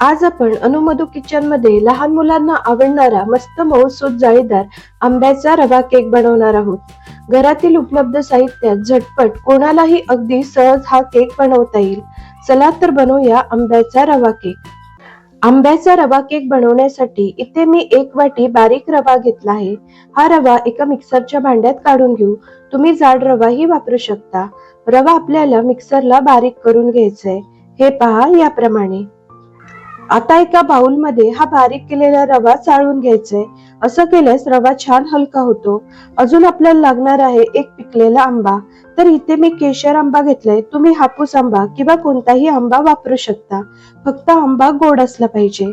आज आपण अनुमधू किचनमध्ये लहान मुलांना आवडणारा मस्त मऊसूद जाळीदार आंब्याचा रवा केक बनवणार आहोत. घरातील उपलब्ध साहित्यात झटपट कोणालाही अगदी सहज हा केक बनवता येईल. चला तर बनवूया आंब्याचा रवा केक आंब्याचा रवा केक बनवण्यासाठी इथे मी एक वाटी बारीक रवा घेतला आहे. हा रवा एका मिक्सरच्या भांड्यात काढून घेऊ. तुम्ही जाड रवाही वापरू शकता. रवा आपल्याला मिक्सरला बारीक करून घ्यायचा आहे हे पहा याप्रमाणे. आता एका बाउलमध्ये हा बारीक केलेला रवा चाळून घ्यायचा असं केल्यास रवा छान हलका होतो. अजून आपल्याला लागणार आहे एक पिकलेला आंबा. तर इथे मी केशर आंबा घेतलाय. तुम्ही हापूस आंबा किंवा कोणताही आंबा वापरू शकता. फक्त आंबा गोड असला पाहिजे.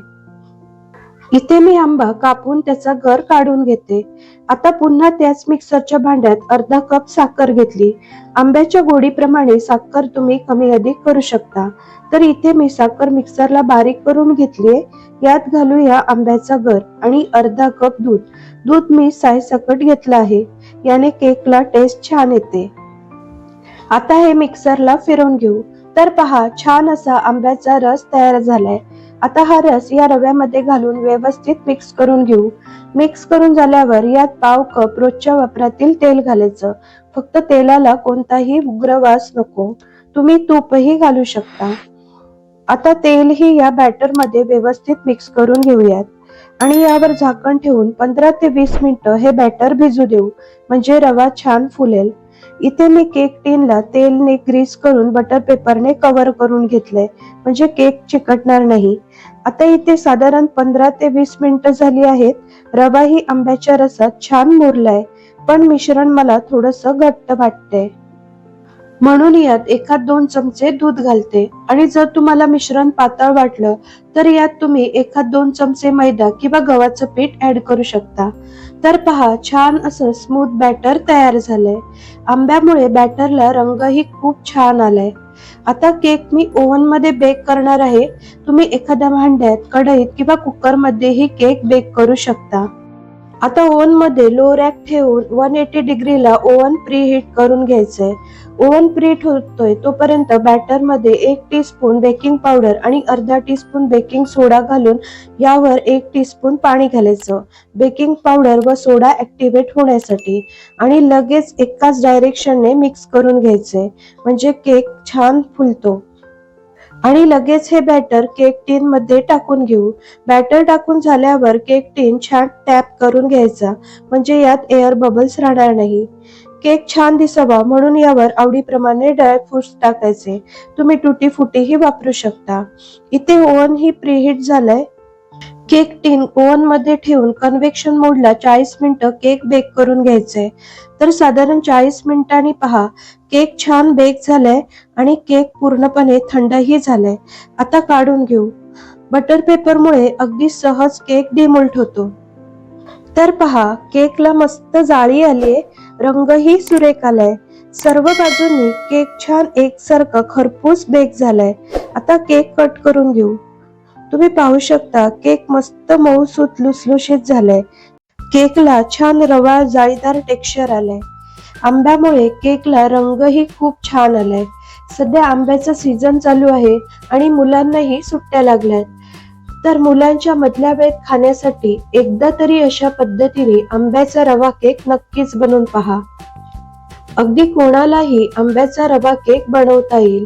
इथे मी आंबा कापून त्याचा गर काढून घेते. आता पुन्हा त्याच मिक्सरच्या भांड्यात अर्धा कप साखर घेतली. आंब्याच्या गोडीप्रमाणे साखर तुम्ही कमी अधिक करू शकता. तर इथे मी साखर मिक्सरला बारीक करून घेतलीये. यात घालूया आंब्याचा गर आणि अर्धा कप दूध. दूध मी सायसकट घेतलं आहे. याने केकला टेस्ट छान येते. आता हे मिक्सरला फिरवून घेऊ. तर पहा छान असा आंब्याचा रस तयार झालाय. आता हा रस या रव्यामध्ये घालून व्यवस्थित मिक्स करून घेऊ. मिक्स करून झाल्यावर यात पाव कप रोजच्या वापरातील तेल घालायचं. फक्त तेलाला कोणताही उग्र वास नको. तुम्ही तूपही घालू शकता. आता तेलही या बॅटरमध्ये व्यवस्थित मिक्स करून घेऊयात. आणि यावर झाकण ठेवून पंधरा ते वीस मिनिटं हे बॅटर भिजू देऊ. म्हणजे रवा छान फुलेल. इथे मी केक टीनला तेलने ग्रीस करून बटर पेपरने कव्हर करून घेतलंय. म्हणजे केक चिकटणार नाही. आता इथे साधारण पंधरा ते वीस मिनिटं झाली आहेत. रवा ही आंब्याच्या रसात छान मुरलाय. पण मिश्रण मला थोडस घट्ट वाटतंय. म्हणून यात एखाद दोन चमचे दूध घालते. आणि जर तुम्हाला मिश्रण पातळ वाटलं तर यात तुम्ही एखाद दोन चमचे मैदा किंवा गव्हाचं पीठ ऍड करू शकता. तर पहा छान असं स्मूथ बॅटर तयार झालंय. आंब्यामुळे बॅटरला रंगही खूप छान आलाय. आता केक मी ओव्हनमध्ये बेक करणार आहे. तुम्ही एखाद्या भांड्यात कढईत किंवा कुकर मध्येही केक बेक करू शकता. आता ओव्हनमध्ये लो रॅक ठेवून वन एटी डिग्रीला ओव्हन प्री हीट करून घ्यायचंय. ओव्हन प्रीट होतोय तोपर्यंत बॅटरमध्ये एक टीस्पून बेकिंग पावडर आणि अर्धा टीस्पून बेकिंग सोडा घालून यावर एक टीस्पून पाणी घालायचं. बेकिंग पावडर व सोडा ऍक्टिव्हेट होण्यासाठी आणि लगेच एकाच डायरेक्शनने मिक्स करून घ्यायचंय. म्हणजे केक छान फुलतो. आणि लगेच हे बॅटर केक टीन मध्ये टाकून घेऊ. बॅटर टाकून झाल्यावर केक टीन छान टॅप करून घ्यायचा. म्हणजे यात एअर बबल्स राहणार नाही. केक छान दिसावा म्हणून यावर आवडीप्रमाणे ड्रायफ्रुट्स टाकायचे. तुम्ही टुटी फुटीही वापरू शकता. इथे ओव्हन ही प्रीहीट झालाय. केक टीन ओव्हनमध्ये ठेवून कन्व्हेक्शन मोडला चाळीस मिनिटं केक बेक करून घ्यायचंय तर साधारण चाळीस मिनिटांनी पहा केक छान बेक झालाय आणि केक पूर्णपणे थंडही झालाय. आता काढून घेऊ. बटर पेपरमुळे अगदी सहज केक डिमोल्ट होतो. तर पहा केकला मस्त जाळी आलीये रंगही सुरेख आलाय. सर्व बाजूंनी केक छान एकसारखं खरपूस बेक झालाय. आता केक कट करून घेऊ. तुम्ही पाहू शकता केक मस्त मऊसूत लुसलुशीत झालाय. केकला छान रवा जाळीदार टेक्स्चर आलाय. आंब्यामुळे केकला रंगही खूप छान आलाय. सध्या आंब्याचा सीझन चालू आहे आणि मुलांनाही सुट्ट्या लागल्यात. तर मुलांच्या मधल्या वेळेत खाण्यासाठी एकदा तरी अशा पद्धतीने आंब्याचा रवा केक नक्कीच बनवून पहा. अगदी कोणालाही आंब्याचा रवा केक बनवता येईल.